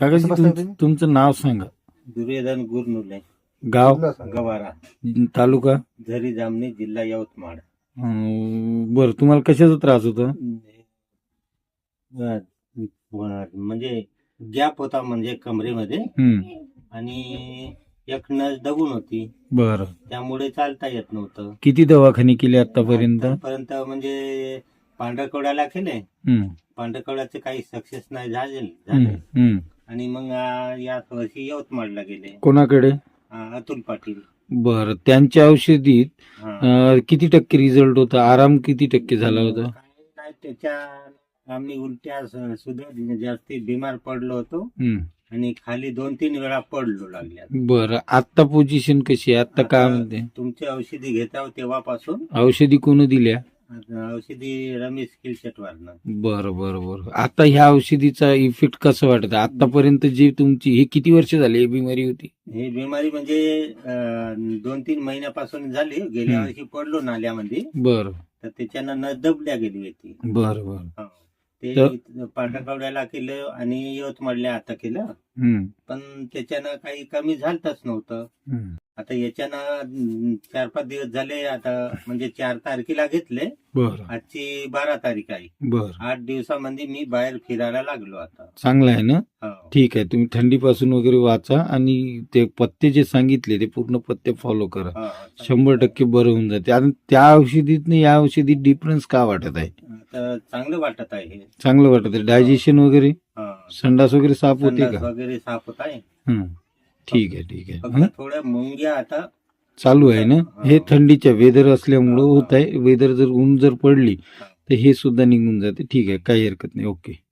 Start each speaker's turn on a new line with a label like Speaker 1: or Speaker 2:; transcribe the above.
Speaker 1: काकाजी तुमचं
Speaker 2: तुम्ही?
Speaker 1: तुमचं नाव सांगा.
Speaker 3: दुर्योधन गुरनुले.
Speaker 1: गाव?
Speaker 3: गवारा.
Speaker 1: तालुका?
Speaker 3: झरी जामणी जिल्हा यवतमाळ.
Speaker 1: अं, बरं तुम्हाला कशाचा त्रास होता?
Speaker 3: अं, म्हणजे गॅप होता म्हणजे कमरेमध्ये.
Speaker 1: हम्म,
Speaker 3: आणि एक नस दबून होती.
Speaker 1: बरं.
Speaker 3: त्यामुळे चालता येत नव्हतं.
Speaker 1: किती दवाखाने केले आतापर्यंत?
Speaker 3: आतापर्यंत म्हणजे पांढरकवड्याला केले. पांढरकवड्याचे काही सक्सेस नाही झाले
Speaker 1: हम्म,
Speaker 3: झाले.
Speaker 1: हम्म.
Speaker 3: आणि मग या वर्षी यवतमाळला गेले.
Speaker 1: कोणाकडे?
Speaker 3: अतुल पाटील.
Speaker 1: बरं त्यांच्या औषधीत
Speaker 3: हा.
Speaker 1: अं, किती टक्के रिझल्ट होता? आराम किती टक्के झाला होता?
Speaker 3: काही नाही त्याच्या आम्ही उलट्या स- सुद्धा जास्ती बिमार पडलो होतो. आणि खाली दोन तीन वेळा पडलो लागल्या
Speaker 1: बरं आता पोझिशन कशी आहे? आता काय म्हणते?
Speaker 3: तुमची औषधी घेत आहोत तेव्हापासून.
Speaker 1: औषधी कोण दिल्या?
Speaker 3: औषधी रमेश किलशेटवारनं
Speaker 1: बरं बरं बरं. आता ह्या औषधीचा इफेक्ट कसं वाटत? आतापर्यंत जी तुमची ही किती वर्ष झाली ही बिमारी होती?
Speaker 3: ही बिमारी म्हणजे अं, दोन तीन महिन्यापासून झाली. गेल्या
Speaker 1: हम्म.
Speaker 3: वर्षी पडलो नाल्यामध्ये.
Speaker 1: बरं.
Speaker 3: तर त्याच्यानं न दबल्या गेली होती.
Speaker 1: बरं बरं.
Speaker 3: हो. ते पांढरकवड्याला केलं आणि यवतमाळला आता केलं.
Speaker 1: हम्म,
Speaker 3: पण त्याच्यानं काही कमी झालतच नव्हतं.
Speaker 1: हम्म.
Speaker 3: आता याच्यानं चार पाच दिवस झाले आता म्हणजे चार तारखेला घेतले.
Speaker 1: बरं.
Speaker 3: आजची बारा तारीख आहे.
Speaker 1: बरं.
Speaker 3: आठ दिवसामध्ये मी बाहेर फिरायला लागलो आता.
Speaker 1: चांगलं आहे ना?
Speaker 3: हो.
Speaker 1: ठीक आहे. तुम्ही थंडीपासून वगैरे वाचा आणि ते पत्ते जे सांगितले ते पूर्ण पत्ते फॉलो करा.
Speaker 3: हो,
Speaker 1: शंभर टक्के बरं होऊन जाते. आणि त्या औषधीत या औषधीत डिफरन्स का वाटत आहे?
Speaker 3: चांगलं वाटत आहे हे.
Speaker 1: चांगलं वाटत आहे. डायजेशन वगैरे?
Speaker 3: हो.
Speaker 1: संडास वगैरे साफ होते का?
Speaker 3: वगैरे साफ होत आहे.
Speaker 1: ठीक आहे ठीक आहे. हं?
Speaker 3: थोड्या मुंग्या आता.
Speaker 1: चालू आहे ना? हे थंडीच्या वेदर असल्यामुळं होत आहे वेदर जर ऊन जर पडली तर हे सुद्धा निघून जाते. ठीक आहे काही हरकत नाही. ओके.